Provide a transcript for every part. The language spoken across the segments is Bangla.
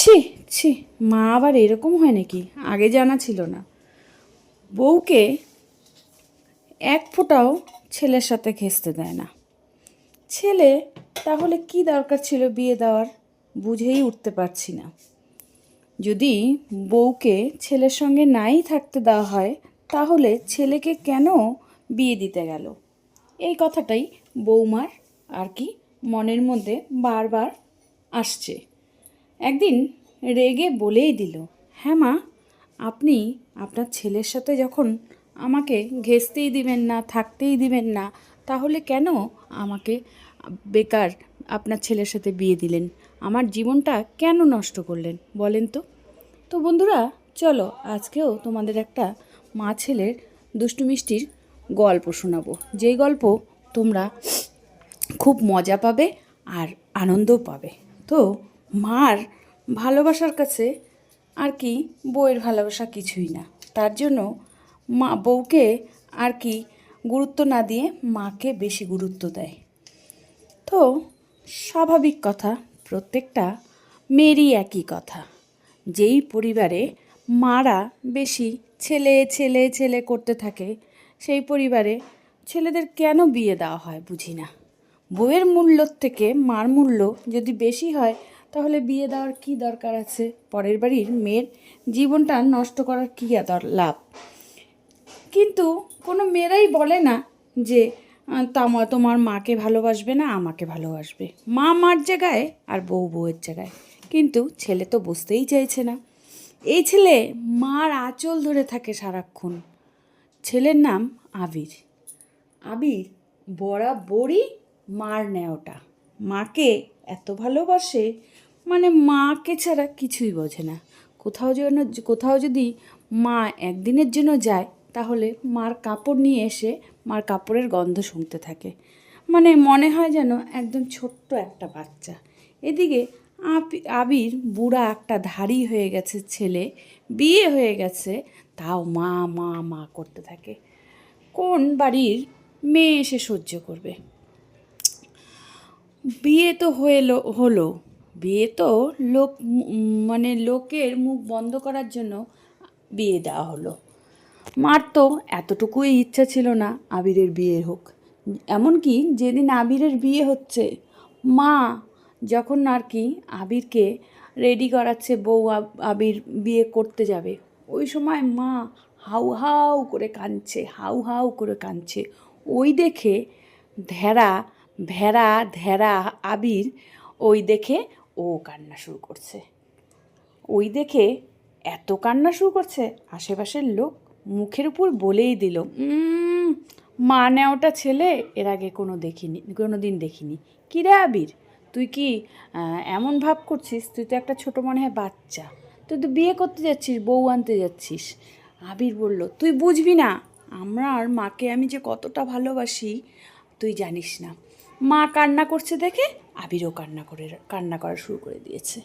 ছি ছি, মা আবার এরকম হয় নাকি? আগে জানা ছিল না। বউকে এক ফোঁটাও ছেলের সাথে ঘেঁচতে দেয় না। ছেলে, তাহলে কি দরকার ছিল বিয়ে দেওয়ার? বুঝেই উঠতে পারছি না। যদি বউকে ছেলের সঙ্গে নাই থাকতে দেওয়া হয়, তাহলে ছেলেকে কেন বিয়ে দিতে গেল? এই কথাটাই বৌমার আর কি মনের মধ্যে বারবার আসছে। একদিন রেগে বলেই দিল হ্যাঁ মা, আপনি আপনার ছেলের সাথে যখন আমাকে ঘেঁচতেই দিবেন না, থাকতেই দিবেন না, তাহলে কেন আমাকে বেকার আপনার ছেলের সাথে বিয়ে দিলেন? আমার জীবনটা কেন নষ্ট করলেন, বলেন তো? তো বন্ধুরা, চলো আজকেও তোমাদের একটা মা ছেলের দুষ্টু মিষ্টির গল্প শোনাবো। যেই গল্প তোমরা খুব মজা পাবে আর আনন্দও পাবে। তো মার ভালোবাসার কাছে আর কি বউয়ের ভালোবাসা কিছুই না। তার জন্য মা বউকে আর কি গুরুত্ব না দিয়ে মাকে বেশি গুরুত্ব দেয়। তো স্বাভাবিক কথা, প্রত্যেকটা মেয়েরই একই কথা। যেই পরিবারে মারা বেশি ছেলে ছেলে ছেলে করতে থাকে, সেই পরিবারে ছেলেদের কেন বিয়ে দেওয়া হয় বুঝি না। বইয়ের মূল্যর থেকে মার মূল্য যদি বেশি হয় তাহলে বিয়ে দেওয়ার কি দরকার আছে? পরের বাড়ির মেয়ের জীবনটা নষ্ট করার কী লাভ? কিন্তু কোনো মেয়েরাই বলে না যে তামা তোমার মাকে ভালোবাসবে না, আমাকে ভালোবাসবে। মা মার জায়গায় আর বউ বউয়ের জায়গায়। কিন্তু ছেলে তো বুঝতেই চাইছে না। এই ছেলে মার আঁচল ধরে থাকে সারাক্ষণ। ছেলের নাম আবির। আবির বরাবরই মার নেওটা মাকে এত ভালোবাসে মানে মাকে ছাড়া কিছুই বোঝে না। কোথাও যেন কোথাও যদি মা একদিনের জন্য যায়, তাহলে মার কাপড় নিয়ে এসে মার কাপড়ের গন্ধ শুনতে থাকে। মানে মনে হয় যেন একদম ছোট্ট একটা বাচ্চা। এদিকে আবি- আবির বুড়া একটা ধাড়ি হয়ে গেছে ছেলে, বিয়ে হয়ে গেছে, তাও মা মা মা করতে থাকে। কোন বাড়ির মেয়ে এসে সহ্য করবে? বিয়ে তো হলো হলো। বিয়ে তো লোক মানে লোকের মুখ বন্ধ করার জন্য বিয়ে দেওয়া হলো। মার তো এতটুকুই ইচ্ছা ছিল না আবিরের বিয়ে হোক। এমনকি যেদিন আবিরের বিয়ে হচ্ছে, মা যখন আর কি আবিরকে রেডি করাচ্ছে বউ আব- আবির বিয়ে করতে যাবে, ওই সময় মা হাউ হাউ করে কাঁদছে, হাউ হাউ করে কাঁদছে। ওই দেখে ধেরা ভেড়া ধেরা আবির ওই দেখে ও কান্না শুরু করছে। ওই দেখে এত কান্না শুরু করছে আশেপাশের লোক মুখের উপর বলেই দিল "উম, মা নেওয়াটা ছেলে এর আগে কোনো দেখিনি কোনো দিন দেখিনি। কী রে আবির? তুই কি এমন ভাব করছিস? তুই তো একটা ছোটো মনে হয় বাচ্চা। তুই তো বিয়ে করতে যাচ্ছিস বউ আনতে যাচ্ছিস। আবির বলল তুই বুঝবি না আমার মাকে আমি যে কতটা ভালোবাসি তুই জানিস না। মা কান্না করছে দেখে আবিরও কান্না করে, কান্না করা শুরু করে দিয়েছে।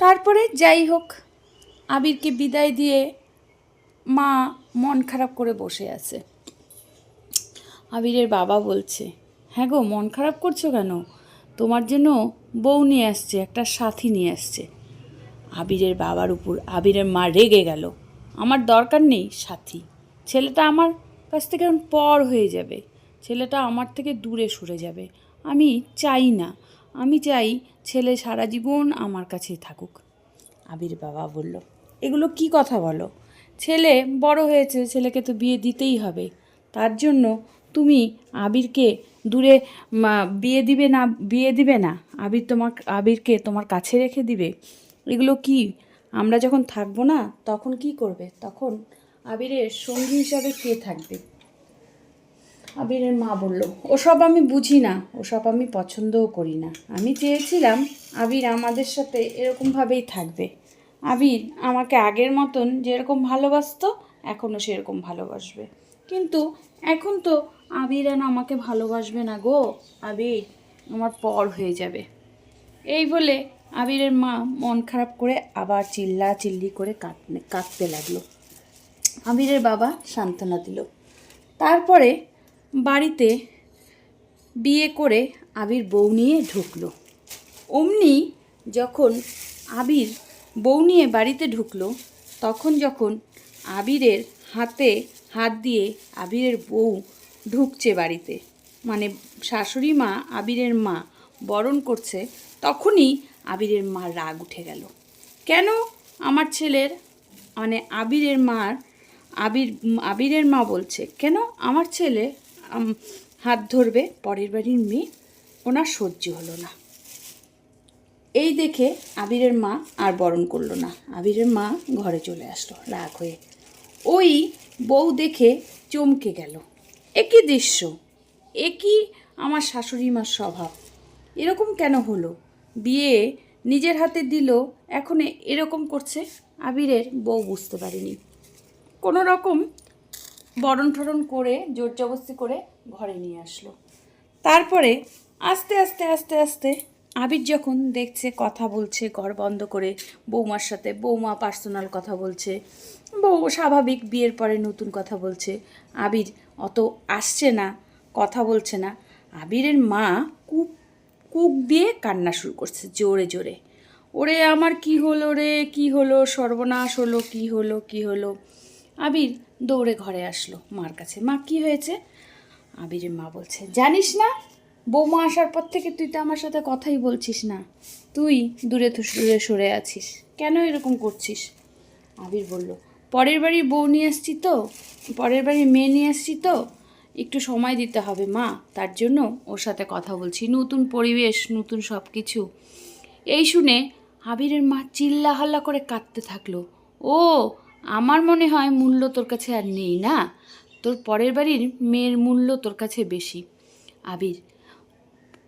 তারপরে যাই হোক, আবিরকে বিদায় দিয়ে মা মন খারাপ করে বসে আছে। আবিরের বাবা বলছে হ্যাঁ গো, মন খারাপ করছ কেন? তোমার জন্য বউ নিয়ে আসছে, একটা সাথী নিয়ে আসছে। আবিরের বাবার উপর, আবিরের মা রেগে গেল। আমার দরকার নেই সাথী, ছেলেটা আমার কাছ থেকে পর হয়ে যাবে। ছেলেটা আমার থেকে দূরে সরে যাবে। আমি চাই না। আমি চাই ছেলে সারা জীবন আমার কাছেই থাকুক। আবির বাবা বলল, এগুলো কি কথা বলো? ছেলে বড় হয়েছে, ছেলেকে তো বিয়ে দিতেই হবে। তার জন্য তুমি আবিরকে দূরে বিয়ে দিবে না, বিয়ে দিবে না। আবির তোমার আবিরকে তোমার কাছে রেখে দিবে। এগুলো কি? আমরা যখন থাকব না, তখন কি করবে? তখন আবিরের সঙ্গী হিসাবে কে থাকবে? আবিরের মা বলল, ওসব আমি বুঝি না, ওসব আমি পছন্দও করি না। আমি চেয়েছিলাম আবির আমাদের সাথে এরকমভাবেই থাকবে। আবির আমাকে আগের মতন যেরকম ভালোবাসতো, এখনও সেরকম ভালোবাসবে। কিন্তু এখন তো আবির আর আমাকে ভালোবাসবে না গো। আবির, আমার পর হয়ে যাবে। এই বলে আবিরের মা মন খারাপ করে আবার চিল্লা চিল্লি করে কাঁদতে কাঁদতে লাগল। আবিরের বাবা সান্ত্বনা দিল। তারপরে বাড়িতে বিয়ে করে আবির বউ নিয়ে ঢুকলো। অমনি যখন আবির বউ নিয়ে বাড়িতে ঢুকলো, তখন যখন আবিরের হাতে হাত দিয়ে আবিরের বউ ঢুকছে বাড়িতে মানে শাশুড়ি মা, আবিরের মা বরণ করছে, তখনই আবিরের মার রাগ উঠে গেল। কেন আমার ছেলের মানে আবিরের মার, আবির, আবিরের মা বলছে, কেন আমার ছেলে হাত ধরবে, পরের বাড়ির মেয়ে ওনার সহ্য হলো না। এই দেখে আবিরের মা আর বরণ করল না। আবিরের মা ঘরে চলে আসলো, রাগ হয়ে। ওই বউ দেখে চমকে গেল। একই দৃশ্য, একই আমার শাশুড়ি মার স্বভাব। এরকম কেন হলো? বিয়ে নিজের হাতে দিল, এখন এরকম করছে? আবিরের বউ বুঝতে পারেনি। কোনো রকম বরণ ঠরণ করে জোর জবস্তি করে ঘরে নিয়ে আসলো। তারপরে আস্তে আস্তে আস্তে আস্তে আবির যখন দেখছে কথা বলছে, ঘর বন্ধ করে বৌমার সাথে, বৌমা পার্সোনাল কথা বলছে, বউ স্বাভাবিক বিয়ের পরে নতুন কথা বলছে। আবির অত আসছে না, কথা বলছে না। আবিরের মা কুক কুক দিয়ে কান্না শুরু করছে জোরে জোরে। ওরে আমার কি হলো রে? কি হলো? সর্বনাশ হলো, কি হলো? কি হলো? আবির দৌড়ে ঘরে আসলো। মার কাছে, মা, কি হয়েছে? আবিরের মা বলছে, জানিস না, বৌমা আসার পর থেকে তুই তো আমার সাথে কথাই বলছিস না। তুই দূরে দূরে সরে আছিস। কেন এরকম করছিস? আবির বলল, পরের বাড়ির বউ নিয়ে আসছি তো, পরের বাড়ির মেয়ে নিয়ে আসছি তো, একটু সময় দিতে হবে মা, তার জন্য ওর সাথে কথা বলছি। নতুন পরিবেশ, নতুন সব কিছু এই শুনে আবিরের মা চিল্লা হাল্লা করে কাঁদতে থাকল। ও আমার মনে হয় মূল্য তোর কাছে আর নেই, না? তোর পরের বাড়ির মেয়ের মূল্য তোর কাছে বেশি। আবির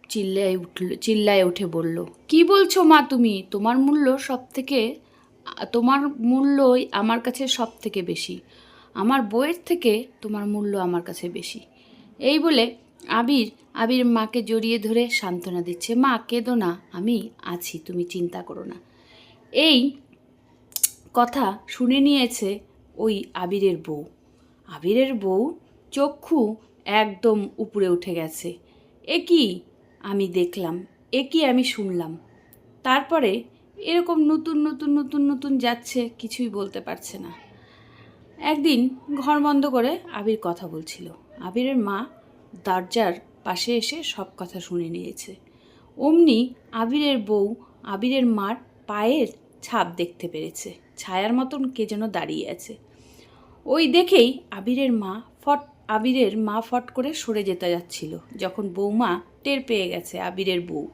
চিল্লায় উঠল, চিল্লায় উঠে বলল, কি বলছো মা তুমি? তোমার মূল্য সব থেকে তোমার মূল্যই আমার কাছে সব থেকে বেশি। আমার বইয়ের থেকে তোমার মূল্য আমার কাছে বেশি। এই বলে আবির আবির মাকে জড়িয়ে ধরে সান্ত্বনা দিচ্ছে, মা, কেঁদো না, আমি আছি, তুমি চিন্তা করো না। এই কথা শুনে নিয়েছে ওই আবিরের বউ। আবিরের বউ চক্ষু একদম উপরে উঠে গেছে। এ কি? আমি দেখলাম। এ কি? আমি শুনলাম। তারপরে এরকম নতুন নতুন নতুন নতুন যাচ্ছে, কিছুই বলতে পারছে না। একদিন ঘর বন্ধ করে আবির কথা বলছিল। আবিরের মা দরজার পাশে এসে সব কথা শুনে নিয়েছে। অমনি আবিরের বউ আবিরের মার পায়ের ছাপ দেখতে পেরেছে। ছায়ার মতন কে যেন দাঁড়িয়ে আছে। ওই দেখেই আবিরের মা ফট, আবিরের মা ফট করে সরে যেতে যাচ্ছিল। যখন বৌমা টের পেয়ে গেছে আবিরের বউ,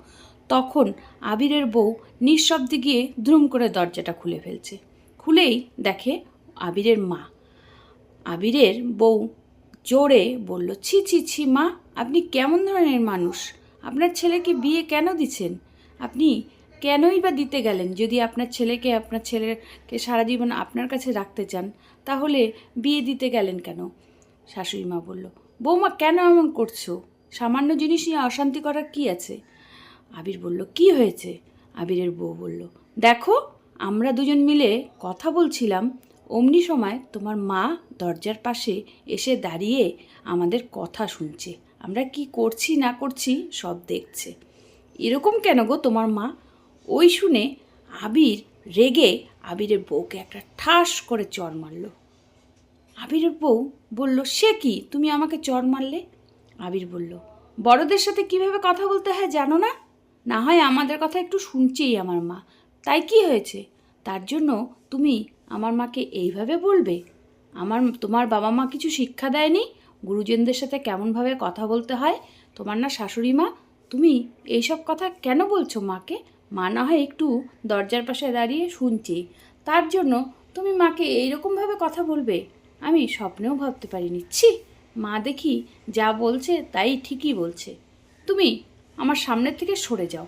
তখন আবিরের বউ নিঃশব্দে গিয়ে ধ্রুম করে দরজাটা খুলে ফেলছে। খুলেই দেখে আবিরের মা। আবিরের বউ জোরে বলল, ছি ছি ছি, মা, আপনি কেমন ধরনের মানুষ? আপনার ছেলেকে বিয়ে কেন দিচ্ছেন? আপনি কেনই বা দিতে গেলেন? যদি আপনার ছেলেকে আপনার ছেলেকে সারা জীবন আপনার কাছে রাখতে চান, তাহলে বিয়ে দিতে গেলেন কেন? শাশুড়ি মা বলল, বৌমা, কেন এমন করছ? সামান্য জিনিস নিয়ে অশান্তি করার কি আছে? আবির বলল, কি হয়েছে? আবিরের বউ বলল, দেখো, আমরা দুজন মিলে কথা বলছিলাম, অমনি সময় তোমার মা দরজার পাশে এসে দাঁড়িয়ে আমাদের কথা শুনছে। আমরা কি করছি, না করছি সব দেখছে। এরকম কেন গো তোমার মা? ওই শুনে আবির রেগে আবিরের বউকে একটা ঠাস করে চর মারল। আবিরের বউ বলল, সে কি? তুমি আমাকে চর মারলে? আবির বলল, বড়দের সাথে কীভাবে কথা বলতে হয় জানো না? না হয় আমাদের কথা একটু শুনছেই আমার মা। তাই কি হয়েছে? তার জন্য তুমি আমার মাকে এইভাবে বলবে? আমার, তোমার বাবা মা কিছু শিক্ষা দেয়নি? গুরুজনদের সাথে কেমনভাবে কথা বলতে হয়? তোমার না শাশুড়ি মা? তুমি এইসব কথা কেন বলছো মাকে? মা না হয় একটু দরজার পাশে দাঁড়িয়ে শুনছি। তার জন্য তুমি মাকে এইরকমভাবে কথা বলবে? আমি স্বপ্নেও ভাবতে পারিনি। ছি, মা দেখি যা বলছে তাই ঠিকই বলছে। তুমি আমার সামনের থেকে সরে যাও।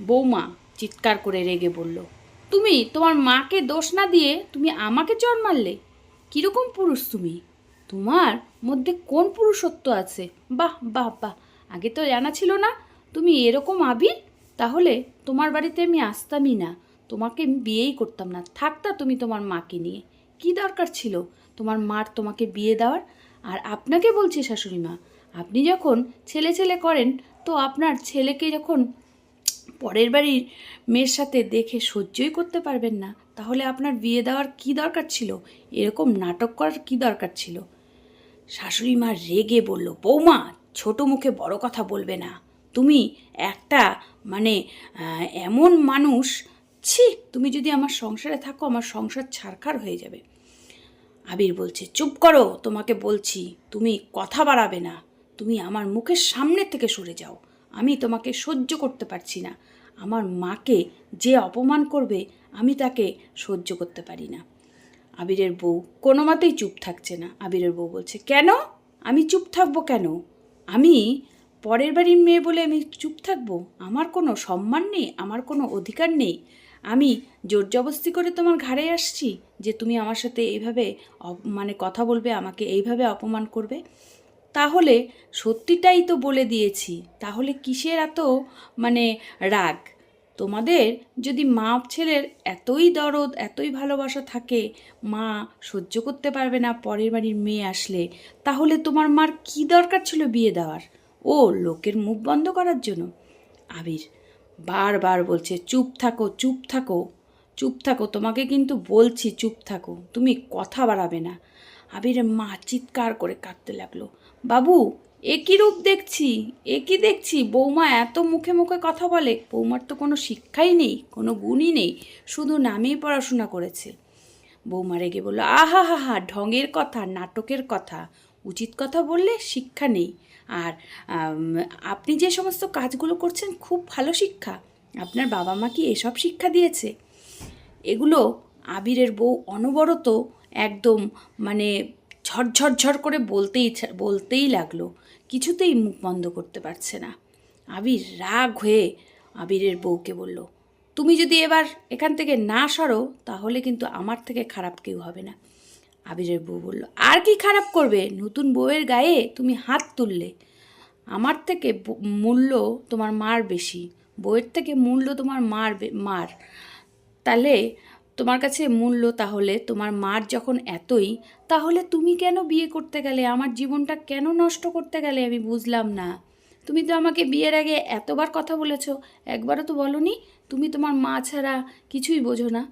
বৌমা চিৎকার করে রেগে বলল, তুমি তোমার মাকে দোষ না দিয়ে তুমি আমাকে চর মারলে? কীরকম পুরুষ তুমি? তোমার মধ্যে কোন পুরুষত্ব আছে? বাহ বাহ বাহ। আগে তো জানা ছিল না। তুমি এরকম আবির? তাহলে তোমার বাড়িতে আমি আসতামই না। তোমাকে বিয়েই করতাম না। থাকতা তুমি তোমার মাকে নিয়ে। কি দরকার ছিল? তোমার মার তোমাকে বিয়ে দেওয়ার? আর আপনাকে বলছি শাশুড়ি মা, আপনি যখন ছেলে ছেলে করেন, তো আপনার ছেলেকে যখন পরের বাড়ির মেয়ের সাথে দেখে সহ্যই করতে পারবেন না। তাহলে আপনার বিয়ে দেওয়ার কি দরকার ছিল? এরকম নাটক করার কি দরকার ছিল? শাশুড়ি মা রেগে বলল, বৌমা, ছোট মুখে বড় কথা বলবে না। তুমি একটা মানে এমন মানুষ, ছি, তুমি যদি আমার সংসারে থাকো, আমার সংসার ছারখার হয়ে যাবে। আবির বলছে, চুপ করো, তোমাকে বলছি, তুমি কথা বাড়াবে না। তুমি আমার মুখের সামনে থেকে সরে যাও। আমি তোমাকে সহ্য করতে পারছি না। আমার মাকে যে অপমান করবে, আমি তাকে সহ্য করতে পারি না। আবিরের বউ কোনো মতেই চুপ থাকছে না। আবিরের বউ বলছে, কেন? আমি চুপ থাকব কেন? আমি পরের বাড়ির মেয়ে বলে আমি চুপ থাকব? আমার কোনো সম্মান নেই, আমার কোনো অধিকার নেই। আমি জোর জবস্তি করে তোমার ঘাড়ে আসছি যে তুমি আমার সাথে এইভাবে মানে কথা বলবে, আমাকে এইভাবে অপমান করবে? তাহলে সত্যিটাই তো বলে দিয়েছি। তাহলে কিসের এত মানে রাগ? তোমাদের যদি মা ছেলের এতই দরদ, এতই ভালোবাসা থাকে, মা সহ্য করতে পারবে না পরের বাড়ির মেয়ে আসলে, তাহলে তোমার মার কি দরকার ছিল বিয়ে দেওয়ার? ও লোকের মুখ বন্ধ করার জন্য। আবির, বারবার বলছে, চুপ থাকো চুপ থাকো চুপ থাকো। তোমাকে কিন্তু বলছি, চুপ থাকো। তুমি কথা বাড়াবে না। আবিরের মা চিৎকার করে কাঁদতে লাগল। বাবু একই রূপ দেখছি? একই দেখছি? বৌমা এত মুখে মুখে কথা বলে। বৌমার তো কোনো শিক্ষাই নেই, কোনো গুণই নেই, শুধু নামেই পড়াশোনা করেছে। বৌমা রেগে বলল আহা হা হা ঢঙের কথা, নাটকের কথা। উচিত কথা বললে শিক্ষা নেই। আর আপনি যে সমস্ত কাজগুলো করছেন, খুব ভালো শিক্ষা। আপনার বাবা মা কি এসব শিক্ষা দিয়েছে? এগুলো আবিরের বউ অনবরত একদম মানে ঝরঝর ঝর করে বলতেই বলতেই লাগল। কিছুতেই মুখ বন্ধ করতে পারছে না। আবির রাগ হয়ে আবিরের বউকে বলল, তুমি যদি এবার এখান থেকে না সরো, তাহলে কিন্তু আমার থেকে খারাপ কেউ হবে না। আবিরের বউ বলল, আর কি খারাপ করবে? নতুন বউয়ের গায়ে তুমি হাত তুললে। আমার থেকে মূল্য তোমার মার বেশি বইয়ের থেকে মূল্য তোমার মার মার। তাহলে তোমার কাছে মূল্য তাহলে তোমার মার যখন এতই, তাহলে তুমি কেন বিয়ে করতে গেলে? আমার জীবনটা কেন নষ্ট করতে গেলে? আমি বুঝলাম না। তুমি তো আমাকে বিয়ের আগে এতবার কথা বলেছ, একবারও তো বলনি, তুমি তোমার মা ছাড়া কিছুই বোঝো না।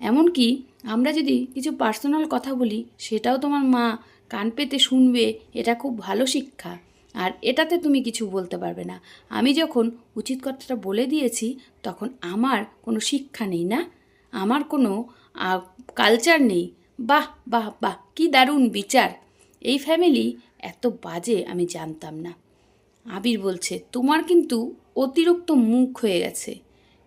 এমনকি আমরা যদি কিছু পার্সোনাল কথা বলি, সেটাও তোমার মা কান পেতে শুনবে, এটা খুব ভালো শিক্ষা। আর এটাতে তুমি কিছু বলতে পারবে না। আমি যখন উচিত কথাটা বলে দিয়েছি, তখন আমার কোনো শিক্ষা নেই না। আমার কোনো কালচার নেই। বাহ বাহ বাহ, কি দারুণ বিচার। এই ফ্যামিলি এত বাজে আমি জানতাম না। আবির বলছে, তোমার কিন্তু অতিরিক্ত মুখ হয়ে গেছে।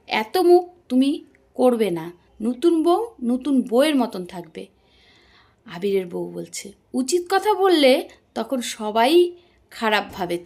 এত মুখ তুমি করবে না। নতুন বউ, নতুন বউয়ের মতন থাকবে। আবিরের বউ বলছে, উচিত কথা বললে তখন সবাই খারাপ ভাবে